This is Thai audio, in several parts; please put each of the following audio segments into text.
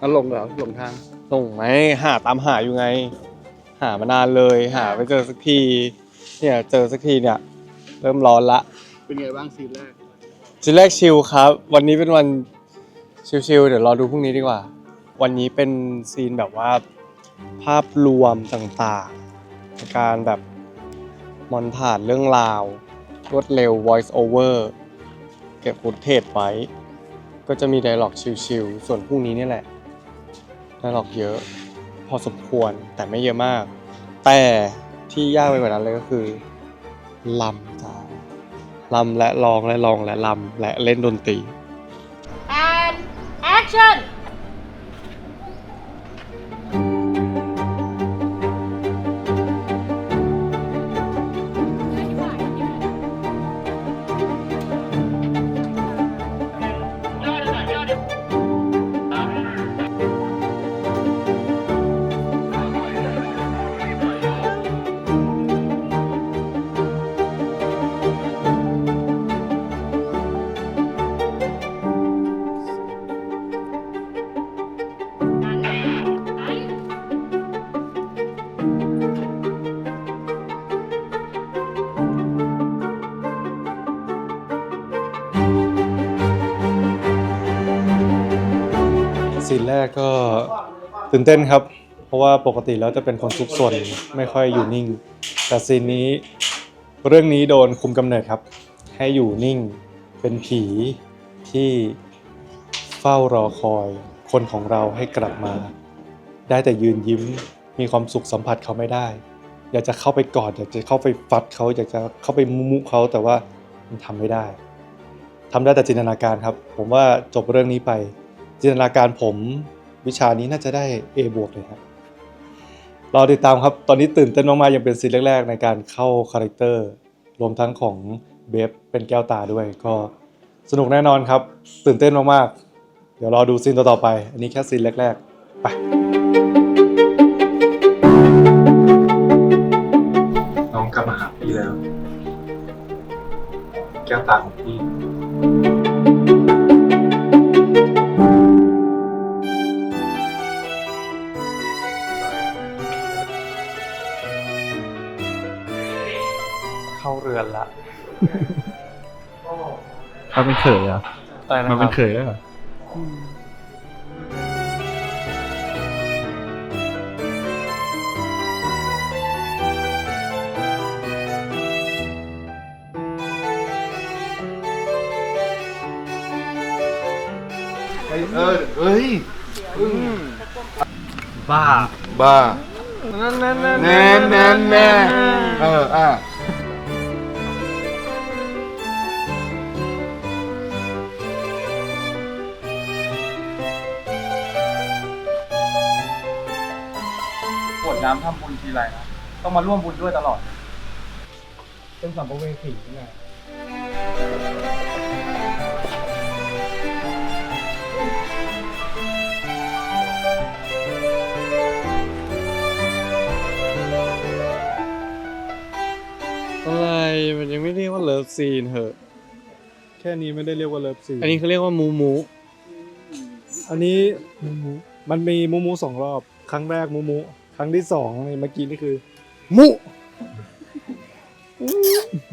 มันหลงเหรอหลงทางส่งไหมหาตามหาอยู่ไง หามานานเลยหาไม่เจอสักที เนี่ยเจอสักทีเนี่ย เริ่มร้อนละเป็นไงบ้างซีนแรกซีนแรกชิลครับ วันนี้เป็นวันชิลๆเดี๋ยวรอดูพรุ่งนี้ดีกว่า วันนี้เป็นซีนแบบว่าภาพรวมต่างๆในการแบบมอนทาดเรื่องราว รวดเร็ว voice over เก็บฟุตเทจไว้ ก็จะมีไดร็อกชิลๆ ส่วนพวกนี้นี่แหละไดร็อกเยอะ พอสมควรแต่ไม่เยอะมาก แต่ที่ยากไปกว่านั้นเลยก็คือลำจ้าลำและร้องและร้องและลำและเล่นดนตรี and action ซีนแรกก็ตื่นเต้นครับ เพราะว่าปกติแล้วจะเป็นคนซุกซนไม่ค่อยอยู่นิ่ง แต่ซีนนี้เรื่องนี้โดนคุมกำเนิดครับ ให้อยู่นิ่งเป็นผีที่เฝ้ารอคอย คนของเราให้กลับมา ได้แต่ยืนยิ้มมีความสุขสัมผัสเขาไม่ได้ อยากจะเข้าไปกอดอยากจะเข้าไปฟัดเขาอยากจะเข้าไปมุมุเขาแต่ว่ามันทำไม่ได้ทำได้แต่จินตนาการครับ ผมว่าจบเรื่องนี้ไป จินตนาการผมวิชานี้น่าจะได้ A บวกเลยครับรอติดตามครับ ตอนนี้ตื่นเต้นมากๆยังเป็นซีนแรกๆ ในการเข้าคาแรคเตอร์รวมทั้งของเบฟเป็นแก้วตาด้วย ก็สนุกแน่นอนครับ ตื่นเต้นมากๆ เดี๋ยวรอดูซีนต่อๆไป อันนี้แค่ซีนแรกๆ ไปน้องกลับมาหาพี่แล้ว แก้วตาของพี่ เข้าเรือนละมันเป็นเขยเหรอะอะไรนะมันคเป็รันบเขยแล้วเหรอเออเฮ้ยบ้าบ้า นั่นนั่นนั่นแน่แน่แน่เออ อะ น้ำทำบุญทีไรนะต้องมาร่วมบุญด้วยตลอด เป็นสัมภเวสีไงอะไรมันยังไม่เรียกว่าเลิฟซีนเหอะ แค่นี้ไม่ได้เรียกว่าเลิฟซีนอันนี้เขาเรียกว่ามูมูอันนี้มันมีมูมูสองรอบ ครั้งแรกมูมู ครั้งที่สองนี่เมื่อกี้นี่คือ มุ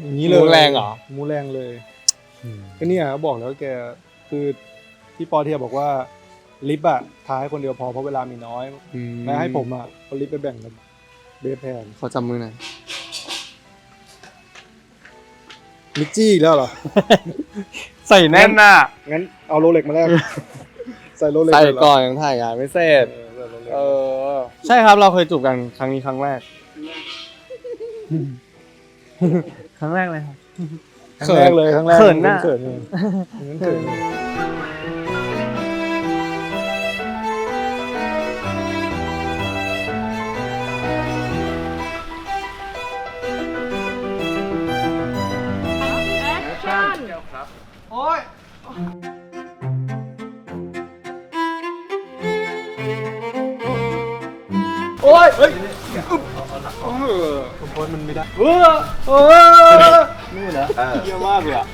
อย่างนี้เลยมูแรงเหรอ มูแรงเลยก็เนี่ยเขาบอกแล้วแกคือพี่ปอเทียบอกว่าลิฟต์อะท้ายคนเดียวพอเพราะเวลามีน้อยแล้วให้ผมอะเอาลิฟต์ไปแบ่งกับเบฟแทนขอจับมือหน่อยมิกจี้อีกแล้วเหรอ ใส่แน่นน่ะ งั้นเอาโรเล็กมาแลกใส่โรเล็กใส่เลยเหรก่อนยังถ่ายงานไม่เสร็จเออ ใส่โรเล็กเออใช่ครับเราเคยจูบกันครั้งนี้ครั้งแรก ครั้งแรกเลยครับ ครั้งแรกเลยครั้งแรกเขินน่ะ เขินเลยงั้นเขินเลย โอ้ยเฮ้ยโออผมโพสมันไม่ได้เฮ้อเฮ้อนี่เหรอเยอะมมากเลยอะ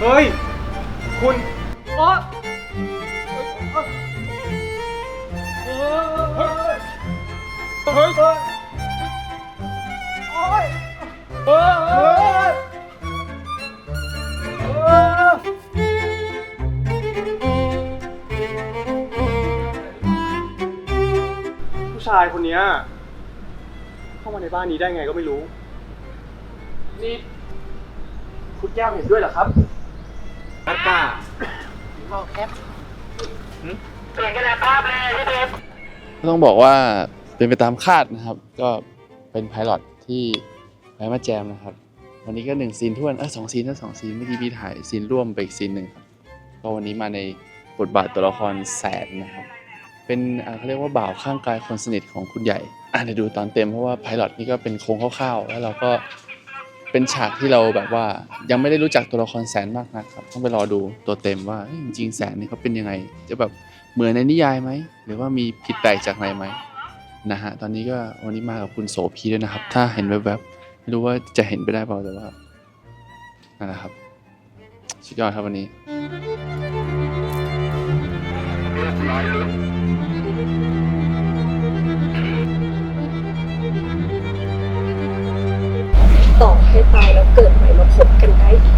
เฮ้ย คุณ เนี้ย เข้ามาในบ้านนี้ได้ไงก็ไม่รู้ นี่ คุณแก้วเห็นด้วยเหรอครับต้องบอกว่าเป็นไปตามคาดนะครับ ก็เป็นไพลอตที่ไว้มาแจมนะครับ วันนี้ก็หนึ่งซีนท้วนเออสองซีนนะสองซีนเมื่อกี้พี่ถ่ายซีนร่วมไปอีกซีนหนึ่งครับก็วันนี้มาในบทบาทตัวละครแสนนะครับ เป็นเขาเรียกว่าบ่าวข้างกายคนสนิทของคุณใหญ่อะเดี๋ยวดูตอนเต็มเพราะว่าไพลอตนี่ก็เป็นโครงคร่าวๆ แล้วเราก็เป็นฉากที่เราแบบว่า ยังไม่ได้รู้จักตัวละครแสนมากนักครับ ต้องไปรอดูตัวเต็มว่าจริงๆแสนนี่เขาเป็นยังไง จะแบบเหมือนในนิยายไหมหรือว่ามีผิดแปลกจากไหนไหมนะฮะตอนนี้ก็วันนี้มากับคุณโสพีด้วยนะครับ ถ้าเห็นแวบๆไม่รู้ว่าจะเห็นไปได้เปล่าแต่ว่านั่นแหละครับสุดยอดครับวันนี้ ให้ตายแล้วเกิดใหม่มาพบกันได้อีก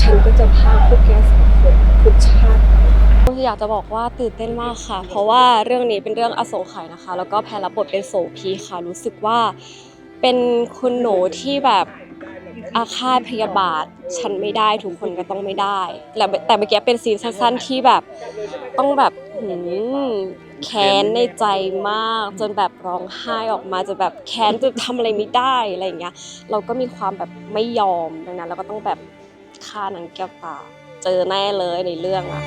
ฉันก็จะพาพวกแกสองคนทุกชาติอยากจะบอกว่าตื่นเต้นมากค่ะ เพราะว่าเรื่องนี้เป็นเรื่องอโศกไขนะคะ แล้วก็แพรรับบทเป็นโสพีค่ะ รู้สึกว่าเป็นคุณหนูที่แบบอาฆาตพยาบาท ฉันไม่ได้ทุกคนก็ต้องไม่ได้ แต่แต่เมื่อกี้เป็นซีนสั้นๆที่แบบต้องแบบหืม แค้นในใจมาก จนแบบร้องไห้ออกมาจนแบบแค้นจนทำอะไรไม่ได้อะไรอย่างเงี้ย เราก็มีความแบบไม่ยอมดังนั้น เราก็ต้องแบบฆ่านางแก้วตา เจอแน่เลยในเรื่องอะ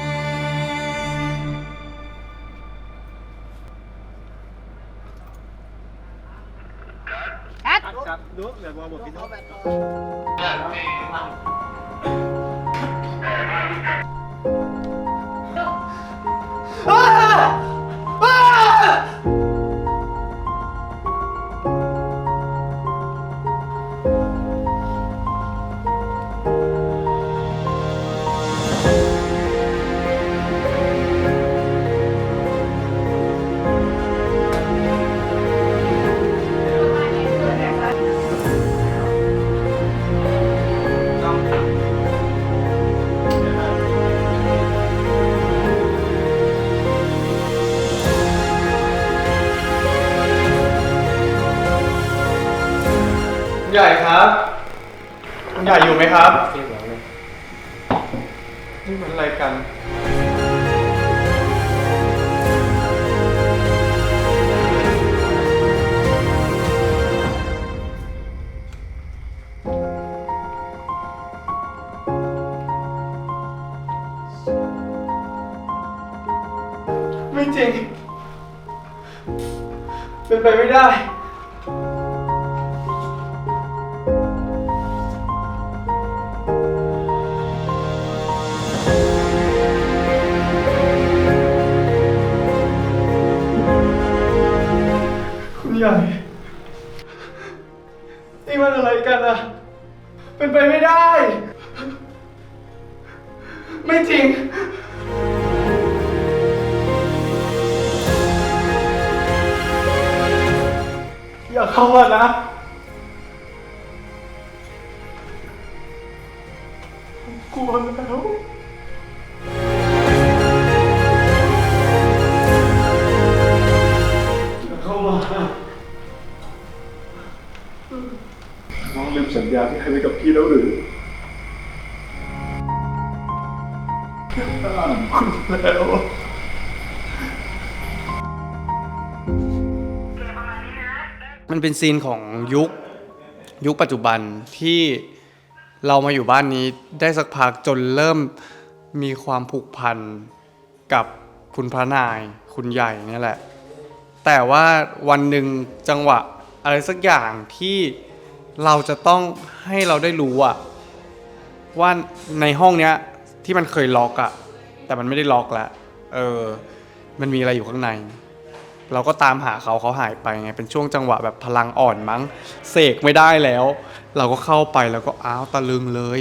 ให ริงเป็นไปไม่ได้ อย่าเข้ามานะ ผมกลัวแล้วอย่าเข้ามาน้องลืมสัญญาที่ให้ไว้กับพี่แล้วหรือ เป็นซีนของยุคยุคปัจจุบันที่เรามาอยู่บ้านนี้ได้สักพักจนเริ่มมีความผูกพันกับคุณพระนายคุณใหญ่นี่แหละ แต่ว่าวันหนึ่งจังหวะอะไรสักอย่างที่เราจะต้องให้เราได้รู้อะว่าในห้องเนี้ยที่มันเคยล็อกอะแต่มันไม่ได้ล็อกแล้วเออ มันมีอะไรอยู่ข้างใน เราก็ตามหาเขาเขาหายไปไงเป็นช่วงจังหวะแบบพลังอ่อนมั้งเสกไม่ได้แล้ว เราก็เข้าไปแล้วก็อ้าวตะลึงเลย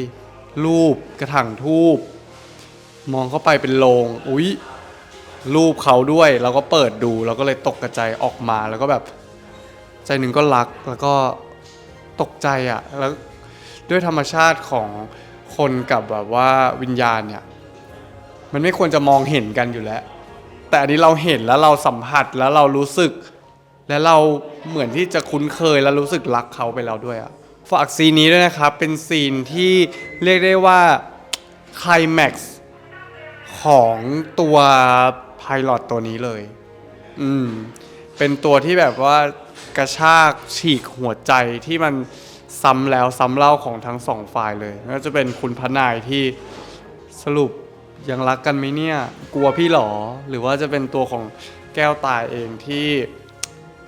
รูปกระถางทูบมองเข้าไปเป็นโลงอุ๊ยรูปเขาด้วยเราก็เปิดดูเราก็เลยตกกระจายออกมาแล้วก็แบบ ใจหนึ่งก็รักแล้วก็ตกใจอะแล้วด้วยธรรมชาติของคนกับแบบว่าวิญญาณเนี่ย มันไม่ควรจะมองเห็นกันอยู่แล้ว แต่อันนี้เราเห็นแล้วเราสัมผัสแล้วเรารู้สึก และเราเหมือนที่จะคุ้นเคยและรู้สึกรักเขาไปแล้วด้วยอะฝากซีนนี้ด้วยนะครับ เป็นซีนที่เรียกได้ว่าไคลแม็กซ์ของตัวไพลอตตัวนี้เลย อืม เป็นตัวที่แบบว่ากระชากฉีกหัวใจที่มันซ้ำแล้วซ้ำเล่าของทั้งสองฝ่ายเลยไม่ว่าจะเป็นคุณพนายที่สรุป ยังรักกันไหมเนี่ย กลัวพี่หรอ หรือว่าจะเป็นตัวของแก้วตายเองที่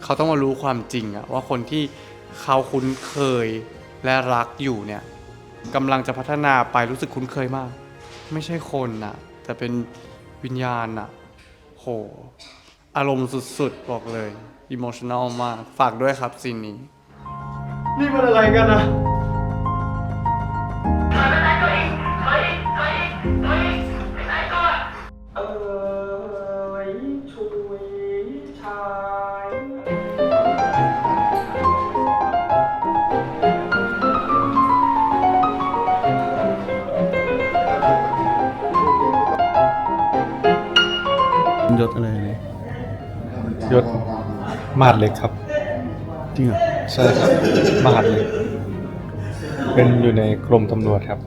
เขาต้องมารู้ความจริงอะว่าคนที่เขาคุ้นเคยและรักอยู่เนี่ยกำลังจะพัฒนาไปรู้สึกคุ้นเคยมาก ไม่ใช่คนนะแต่เป็นวิญญาณอะโห อารมณ์สุดๆ บอกเลยอิโมชัน a ลมาก ฝากด้วยครับซีนนี้ นี่มันอะไรกันนะ ยศอะไรเลยยศมหาดเล็กครับ จริงเหรอใช่ครับมหาดเล็ก เป็นอยู่ในกรมตำรวจครับ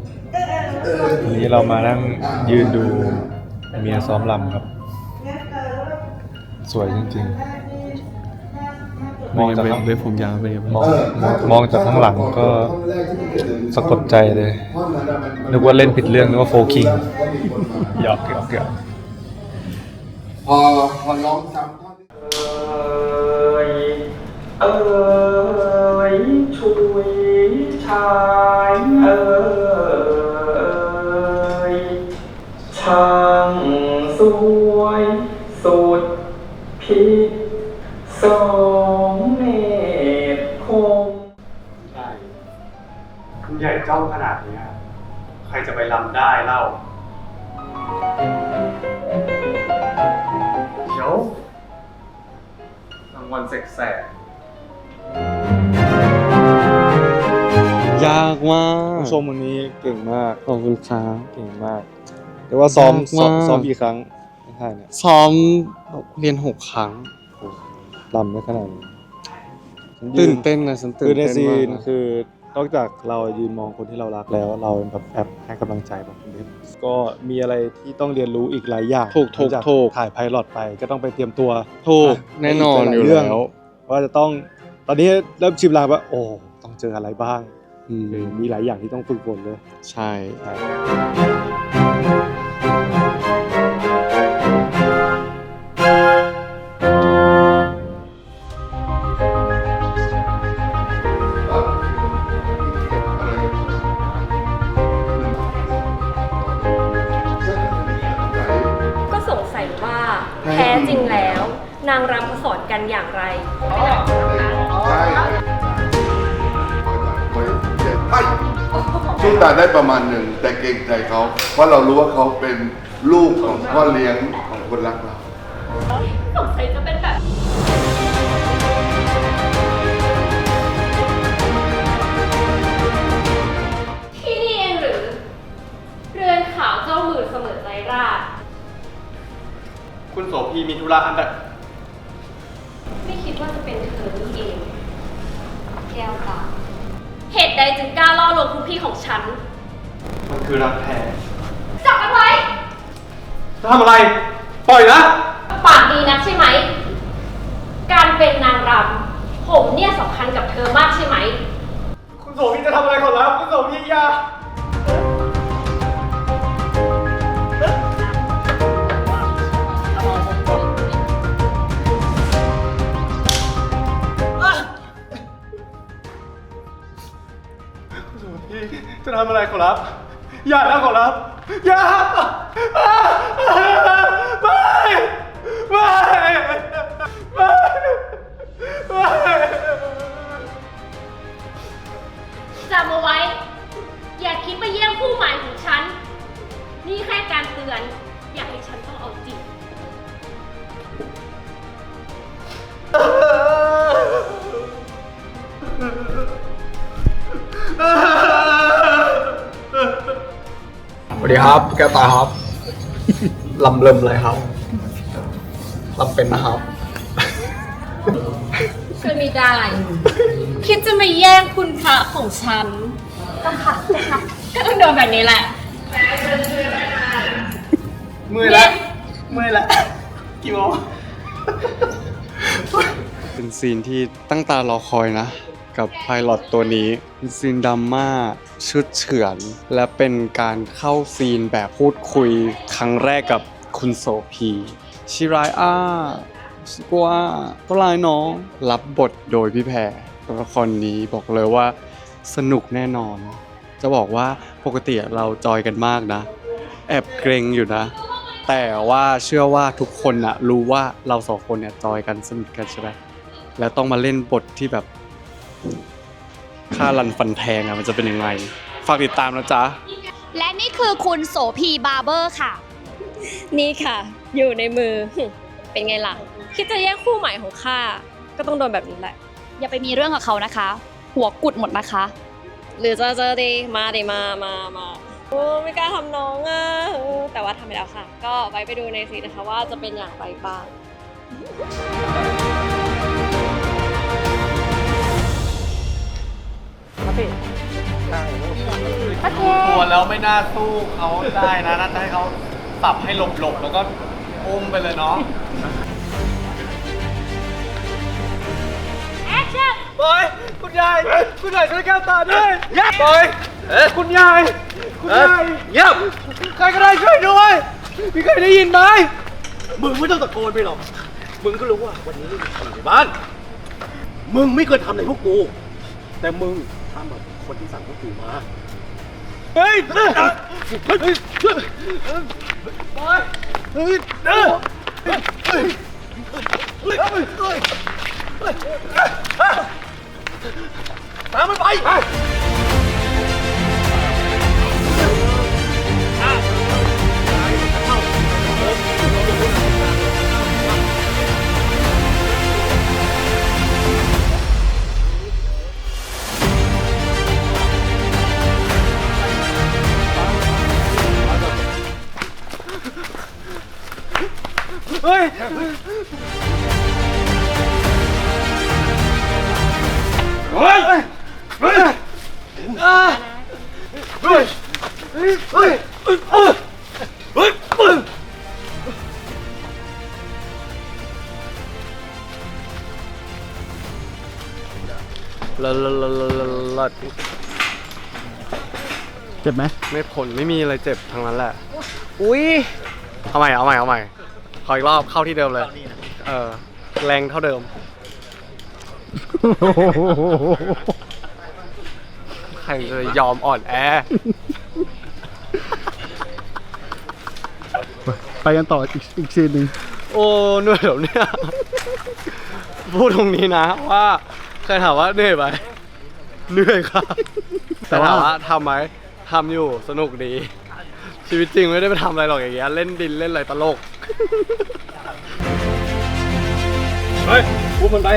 วันนี้เรามานั่งยืนดูเมียซ้อมลำครับ สวยจริงๆ มองจากข้างเว็บผมยาวไปเลยมองมองจากข้างหลังก็สะกดใจเลย นึกว่าเล่นผิดเรื่องนึกว่าโฟคิงหยอกหยอกหยอก พอพอร้องซ้ำท่อนช่างสวยสุดพิษสองเนตรคมคุณใหญ่เจ้องขนาดนี้ใครจะไปลำได้เล่าางวัลแสกยากมากผู้ชมวันนี้เก่งมากขอบคุณครับเก่งมากแต่ว่าซ้อมยากซ้อมมากซ้อมกี่ครั้งไม่ใช่เนี่ยซ้อมเรียนหกครั้งลำได้ขนาดนี้ฉัยืตื่นเต้นนะฉันตื่คืนอในเต้นซีมากนนะคือ นอกจากเรายืนมองคนที่เรารักแล้ว เราแบบแอบให้กำลังใจแบบนี้ก็มีอะไรที่ต้องเรียนรู้อีกหลายอย่างถูกถูกหลังจากถูก ถ่ายไพลอตไปก็ต้องไปเตรียมตัวถูกะแน่นอนใหอยู่ลาเรื่องแล้ว ว่าจะต้องตอนนี้เริ่มชิมลางว่าโอ้ต้องเจออะไรบ้างอืมคือมีหลายอย่างที่ต้องฝึกฝนเลย ใช่ สู้ตาได้ประมาณหนึ่งแต่เกรงใจเขาเพราะเรารู้ว่าเขาเป็นลูกของพ่อเลี้ยงของคนรักเราสงสัยจะเป็นแบบที่นี่เองหรือ เรือนขาวเจ้าหมื่นเสมอใจราชคุณโสพีมีธุระอันใดไม่คิดว่าจะเป็นเธอนี่เอง แก้วตา เหตุใดจึงกล้าล่อลวงคุณพี่ของฉัน มันคือรักแท้จับมันไว้ จะทำอะไร ปล่อยนะ ปากดีนักใช่ไหม การเป็นนางรำผมเนี่ยสำคัญกับเธอมากใช่ไหม คุณโสพีจะทำอะไรขอรับคุณโสพีอย่า จะทำอะไรขอรับ อย่านะขอรับ อย่าไม่ไม่ไม่ไม่จำเอาไว้ อย่าคิดไปเยี่ยมผู้หมายของฉัน นี่แค่การเตือน อย่าให้ฉันต้องเอาจริง วัสดีครับแกตาครับลำเริ่มเลยครับลำเป็นนะครับช่วยไม่ได้ คิดจะมาแย่งคุณพระของฉัน ต้องค่ะต้องค่ะก็ต้องโดนแบบนี้แหละเมื่อยละเมื่อยละกี่โมงเป็นซีนที่ตั้งตารอคอยนะ กับไพลอตตัวนี้ซีนดราม่าชุดเฉือน และเป็นการเข้าซีนแบบพูดคุยครั้งแรกกับคุณโสพีชิรายอาชิกว่าก็ลายน้องรับบทโดยพี่แพรตัวละครนี้บอกเลยว่าสนุกแน่นอน จะบอกว่าปกติเราจอยกันมากนะ แอบเกรงอยู่นะ แต่ว่าเชื่อว่าทุกคนนะรู้ว่าเราสองคนเนี่ยจอยกันสนิทกันใช่ไหมแล้วต้องมาเล่นบทที่แบบ ค่ารันฟันแทงอะมันจะเป็นยังไง ฝากติดตามนะจ๊ะ และนี่คือคุณโสพีบาร์เบอร์ค่ะ นี่ค่ะ อยู่ในมือ เป็นไงล่ะ คิดจะแย่งคู่ใหม่ของข้า ก็ต้องโดนแบบนี้แหละ อย่าไปมีเรื่องกับเขานะคะ หัวกุดหมดนะคะ หรือจะเจอดีมาดีมามามาโอ้ไม่กล้าทำน้องอะแต่ว่าทำไปแล้วค่ะ ก็ไว้ไปดูในซีส์นะคะว่าจะเป็นอย่างไรบ้าง สิโอเคตัวแล้วไม่น่าสู้เขาได้นะน่าจะให้เขาสับให้หลบหลบแล้วก็อุ้มไปเลยเนาะ แอคชั่นบอยคุณยาย คุณยายช่วยแก้ตาด้วยบอยคุณยาย คุณยายเงีบใครก็ได้ช่วยด้วยมีใครได้ยินไหมมึงไม่ต้องตะโกนไปหรอก มึงก็รู้ว่าวันนี้ม่มีใครอยู่ในบ้าน มึงไม่เคยทำอะไรพวกกู แต่มึง้ามแบบคนที่สั่งก็ถือมา เฮ้ยเฮ้ยเฮ้ยเฮ้ยเฮ้ยเฮ้ยเฮ้ยเฮ้ยเฮ้ยเฮ้ยตามมันไป เฮ้ย เฮ้ย เฮ้ย เฮ้ย เฮ้ย เฮ้ย เฮ้ยลดลดลดลดลดเจ็บไหมไม่ผลไม่มีอะไรเจ็บทั้งนั้นแหละ อุ้ยเอาใหม่เอาใหม่เอาใหม่ ขอยรอบเข้าที่เดิมเลย เออ แรงเท่าเดิม ใครเลยยอมอ่อนแอ ไปกันต่ออีกอีกซีนหนึ่งโอ้เหนื่อยแบบเนี้ยพูดตรงนี้นะว่าใครถามว่าเหนื่อยไหมเหนื่อยครับแต่ถามว่าทำไหมทำอยู่สนุกดี ชีวิตจริงไม่ได้ไปทำอะไรหรอกอย่างเงี้ยเล่นดินเล่นอะไรตลก ไปพูดมันไป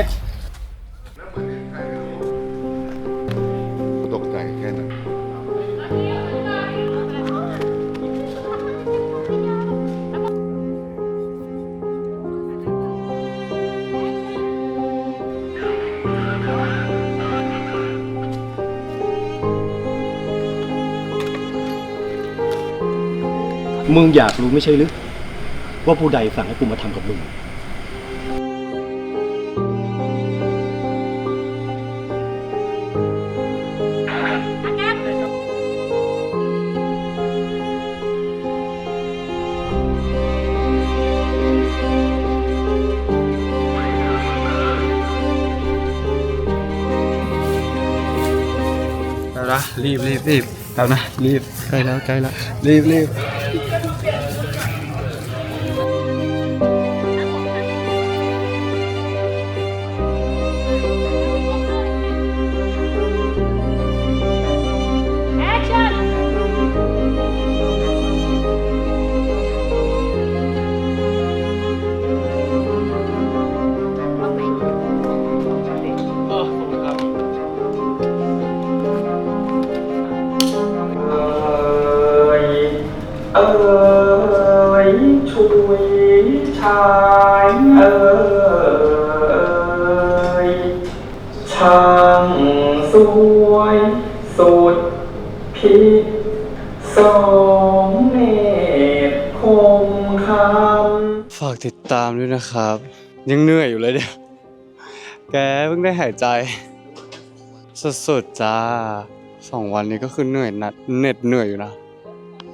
ตกใจแค่นั้นมึงอยากรู้ไม่ใช่หรือ ว่าผู้ใดสั่งให้กูมาทำกับลุงนะรีบรีบรีบตามนะรีบใกล้แล้วใกล้แล้วรีบรีบ แกเพิ่งได้หายใจ สุดๆจ้าสองวันนี้ก็คือเหนื่อยนัดเหน็ดเหนื่อยอยู่นะ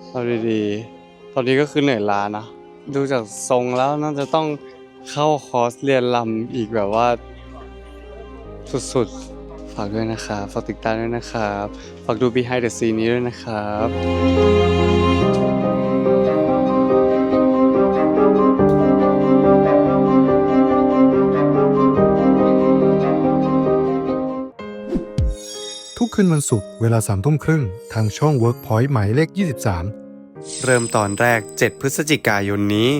เอาดีๆ ตอนนี้ก็คือเหนื่อยล้านะ ดูจากทรงแล้วน่าจะต้องเข้าคอร์สเรียนลำอีกแบบว่า สุดๆ ฝากด้วยนะครับ ฝากติดตามด้วยนะครับ ฝากดู behind the scene นี้ด้วยนะครับ ขึ้นวันศุกร์เวลาสามทุ่มครึ่งทางช่อง WorkPoint หมายเลข 23 เริ่มตอนแรก 7 พฤศจิกายนนี้